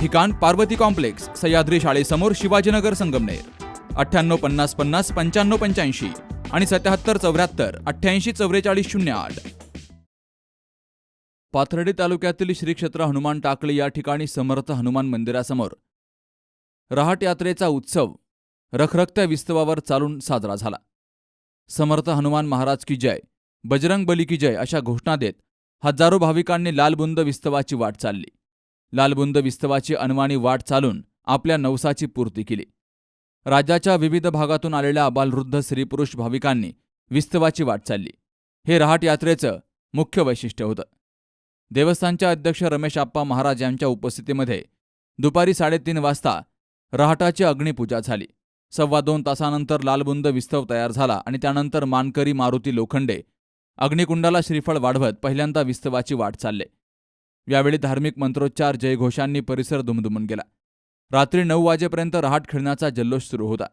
ठिकाण पार्वती कॉम्प्लेक्स सह्याद्री शाळेसमोर शिवाजीनगर संगमनेर. अठ्ठ्याण्णव पन्नास पन्नास पंच्याण्णव पंच्याऐंशी आणि सत्याहत्तर चौऱ्याहत्तर अठ्ठ्याऐंशी चौवेचाळीस शून्य आठ. पाथर्डी तालुक्यातील श्री क्षेत्र हनुमान टाकळी या ठिकाणी समर्थ हनुमान मंदिरासमोर रहाट यात्रेचा उत्सव रखरखत्या विस्तवावर चालून साजरा झाला. समर्थ हनुमान महाराज की जय बजरंग बली की जय अशा घोषणा देत हजारो भाविकांनी लालबुंद विस्तवाची वाट चालली. लालबुंद विस्तवाची अनवाणी वाट चालून आपल्या नवसाची पूर्ती केली. राज्याच्या विविध भागातून आलेल्या अबालवृद्ध स्त्रीपुरुष भाविकांनी विस्तवाची वाट चालली. हे रहाट यात्रेचं मुख्य वैशिष्ट्य होतं. देवस्थानच्या अध्यक्ष रमेश आप्पा महाराज यांच्या उपस्थितीमध्ये दुपारी साडेतीन वाजता रहाटाची अग्निपूजा झाली. सव्वा दोन तासानंतर लालबुंद विस्तव तयार झाला आणि त्यानंतर मानकरी मारुती लोखंडे अग्निकुंडाला श्रीफळ वाढवत पहिल्यांदा विस्तवाची वाट चालले. यावेळी धार्मिक मंत्रोच्चार जयघोषांनी परिसर दुमदुमून गेला. रात्री नऊ वाजेपर्यंत रहाट खेळण्याचा जल्लोष सुरू होता.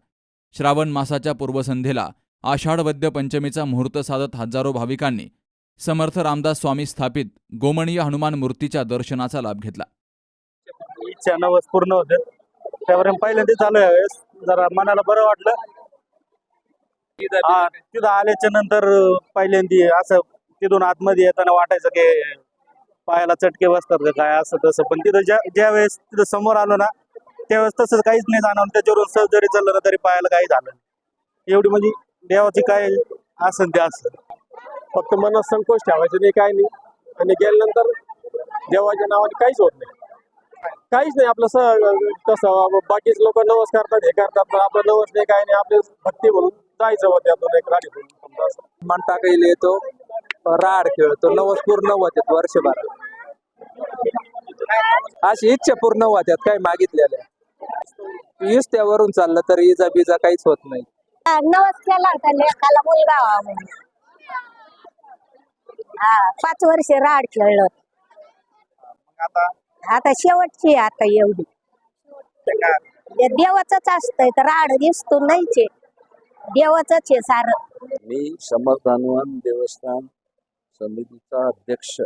श्रावण मासाच्या पूर्वसंध्येला आषाढ वद्य पंचमीचा मुहूर्त साधत हजारो भाविकांनी समर्थ रामदास स्वामी स्थापित गोमणीय हनुमान मूर्तीच्या दर्शनाचा लाभ घेतला. इच्छा नवस पूर्ण होते. पहिल्यांदा चालू यावेळेस जरा मनाला बरं वाटलं. तिथं आल्याच्यानंतर पहिल्यांदा असं तिथून आतमध्ये येताना वाटायचं की पायाला चटके बसतात का काय असं तसं. पण तिथं ज्या ज्या वेळेस तिथं समोर आलो ना त्यावेळेस तसं काहीच नाही जाणवलं. त्याच्यावरून सहज जरी चाललं ना तरी पायाला काही झालं नाही. एवढी म्हणजे देवाची काय असेल ते असं फक्त मनात संकोच ठेवायचं नाही काय नाही. आणि गेल्यानंतर देवाच्या नावाने काहीच होत नाही. काहीच नाही. आपलं स कसं बाकीच लोक नवस करतात हे करतात पण आपलं नवस नाही काय नाही. आपले भक्ती म्हणून जायचं होते आपण एक गाडी म्हणून समजा असं. मन टाकायला येतो. राड खेळतो नवस पूर्ण होतात वर्षभर अशी इच्छा पूर्ण होत्यात काय मागितलेल्या. वीस त्यावरून चाललं तर इजा बिजा काहीच होत नाही. नवस केला होता लेकाला मुलगा व्हावा म्हणून. हा पाच वर्ष राड खेळलो आता शेवटची आहे आता एवढी. देवाचंच असतंय तर राड दिसतो नाहीच. आहे. देवाचंच आहे सारं. मी समर्थ हनुमान देवस्थान समितीचा अध्यक्ष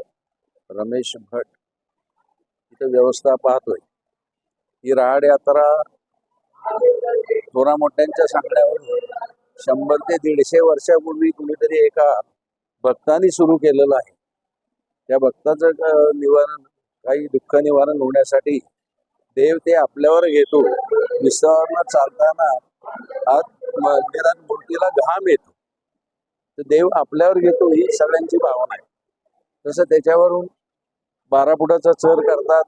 रमेश भट इथं व्यवस्था पाहतोय. ही राहाड यात्रा थोरा मोठ्यांच्या सांगण्यावर शंभर ते दीडशे वर्षापूर्वी कुणीतरी एका भक्तानी सुरू केलेलं आहे. त्या भक्ताचं निवारण काही दुःख निवारण होण्यासाठी देव ते आपल्यावर घेतो. विस्तवानं चालताना आत मंदिरात मूर्तीला घाम येतो. तर देव आपल्यावर घेतो ही सगळ्यांची भावना आहे. तसं त्याच्यावरून बारा फुटाचा चर करतात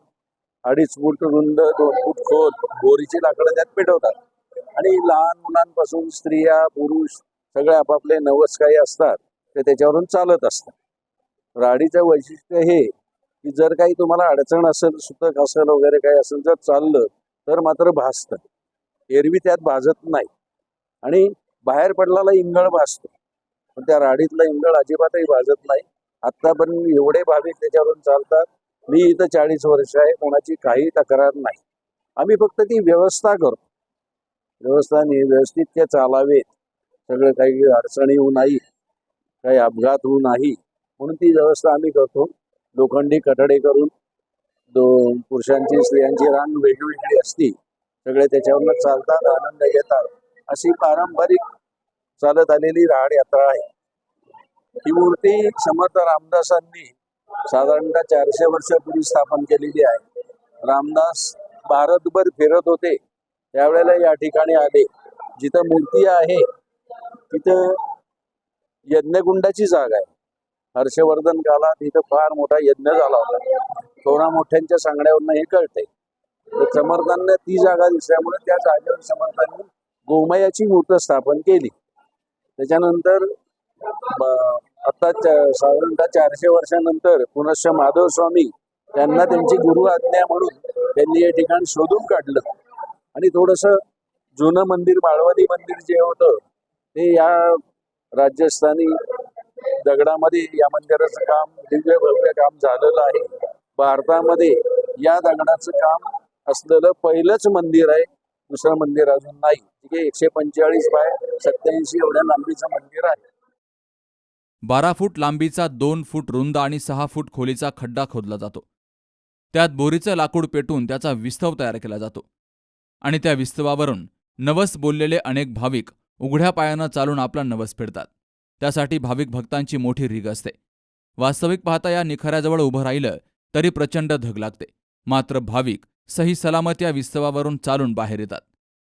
अडीच फूट रुंद दोन फूट खोल बोरीची लाकडं त्यात पेटवतात. आणि लहान मुलांपासून स्त्रिया पुरुष सगळे आपापले नवस काही असतात ते त्याच्यावरून चालत असतात. राडीचं वैशिष्ट्य हे की जर काही तुम्हाला अडचण असेल सुतक असेल वगैरे काही असेल जर चाललं तर मात्र भासतं. एरवी त्यात भाजत नाही. आणि बाहेर पडलेला इंगळ भासतो. पण त्या राडीतला इंधळ अजिबातही भाजत नाही. आत्ता पण एवढे भाविक त्याच्यावरून चालतात. मी इथं चाळीस वर्ष आहे कोणाची काही तक्रार नाही. आम्ही फक्त ती व्यवस्था करतो. व्यवस्था व्यवस्थित ते चालावेत. सगळं काही अडचणी येऊ नाही काही अपघात होऊ नाही. म्हणून ती व्यवस्था आम्ही करतो. लोखंडी कठडे करून दो पुरुषांची स्त्रियांची रांग वेगवेगळी असती. सगळे त्याच्यावरनं चालतात आनंद घेतात. अशी पारंपरिक चालत आलेली राहाड यात्रा आहे. ही मूर्ती समर्थ रामदासांनी साधारणतः चारशे वर्षापूर्वी स्थापन केलेली आहे. रामदास भारतभर फिरत होते. त्यावेळेला या ठिकाणी आले. जिथं मूर्ती आहे तिथं यज्ञकुंडाची जागा आहे. हर्षवर्धन काळात इथं फार मोठा यज्ञ झाला होता. थोडा मोठ्यांच्या सांगण्यावरनं हे कळतंय. तर समर्थांना ती जागा दिसल्यामुळे त्या जागेवर समर्थांनी गोमयाची मूर्त स्थापन केली. त्याच्यानंतर आता साधारणतः चारशे वर्षानंतर पुनश्च माधव स्वामी त्यांना त्यांची गुरु आज्ञा म्हणून त्यांनी हे ठिकाण शोधून काढलं. आणि थोडस जुनं मंदिर बाळवादी मंदिर जे होतं ते या राजस्थानी दगडामध्ये या मंदिराचं काम दिव्य भव्य काम झालेलं आहे. भारतामध्ये या दगडाचं काम असलेलं पहिलंच मंदिर आहे. दुसरं मंदिर अजून नाही. जे एकशे पंचेचाळीस बाय सत्याऐंशी एवढ्या लांबीचं मंदिर आहे. बारा फूट लांबीचा दोन फूट रुंद आणि सहा फूट खोलीचा खड्डा खोदला जातो. त्यात बोरीचं लाकूड पेटून त्याचा विस्तव तयार केला जातो. आणि त्या विस्तवावरून नवस बोललेले अनेक भाविक उघड्या पायानं चालून आपला नवस फिरतात. त्यासाठी भाविक भक्तांची मोठी रीग असते. वास्तविक पाहता या निखाऱ्याजवळ उभं राहिलं तरी प्रचंड धग लागते. मात्र भाविक सही सलामत या विस्तवावरून चालून बाहेर येतात.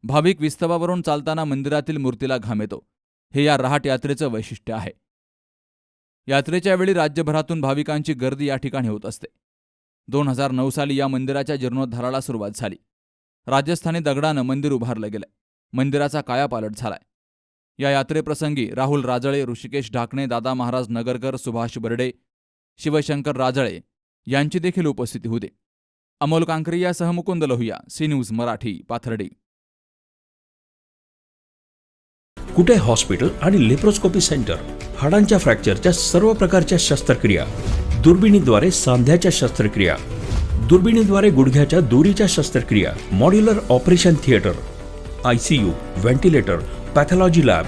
भाविक विस्तवावरून चालताना मंदिरातील मूर्तीला घाम येतो. हे या रहाट यात्रेचं वैशिष्ट्य आहे. यात्रेच्या वेळी राज्यभरातून भाविकांची गर्दी या ठिकाणी होत असते. दोन हजार नऊ साली या मंदिराच्या जीर्णोद्धाराला सुरुवात झाली. राजस्थानी दगडानं मंदिर उभारलं गेलंय. मंदिराचा कायापालट झालाय. या यात्रेप्रसंगी राहुल राजळे ऋषिकेश ढाकणे दादा महाराज नगरकर सुभाष बर्डे शिवशंकर राजळे यांची देखील उपस्थिती होती. Amol कांकरियासह Mukund Lohia C news Marathi Pathardi. Kute hospital आणि लेप्रोस्कोपी सेंटर? हाडांच्या फ्रॅक्चरच्या सर्व प्रकारच्या शस्त्रक्रिया. दुर्बिणीद्वारे सांध्याच्या शस्त्रक्रिया. दुर्बिणीद्वारे गुडघ्याच्या दोरीच्या शस्त्रक्रिया. Modular operation theatre. I C U ventilator pathology lab.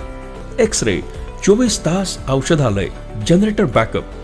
X ray चोवीस तास औषधालय. Generator backup.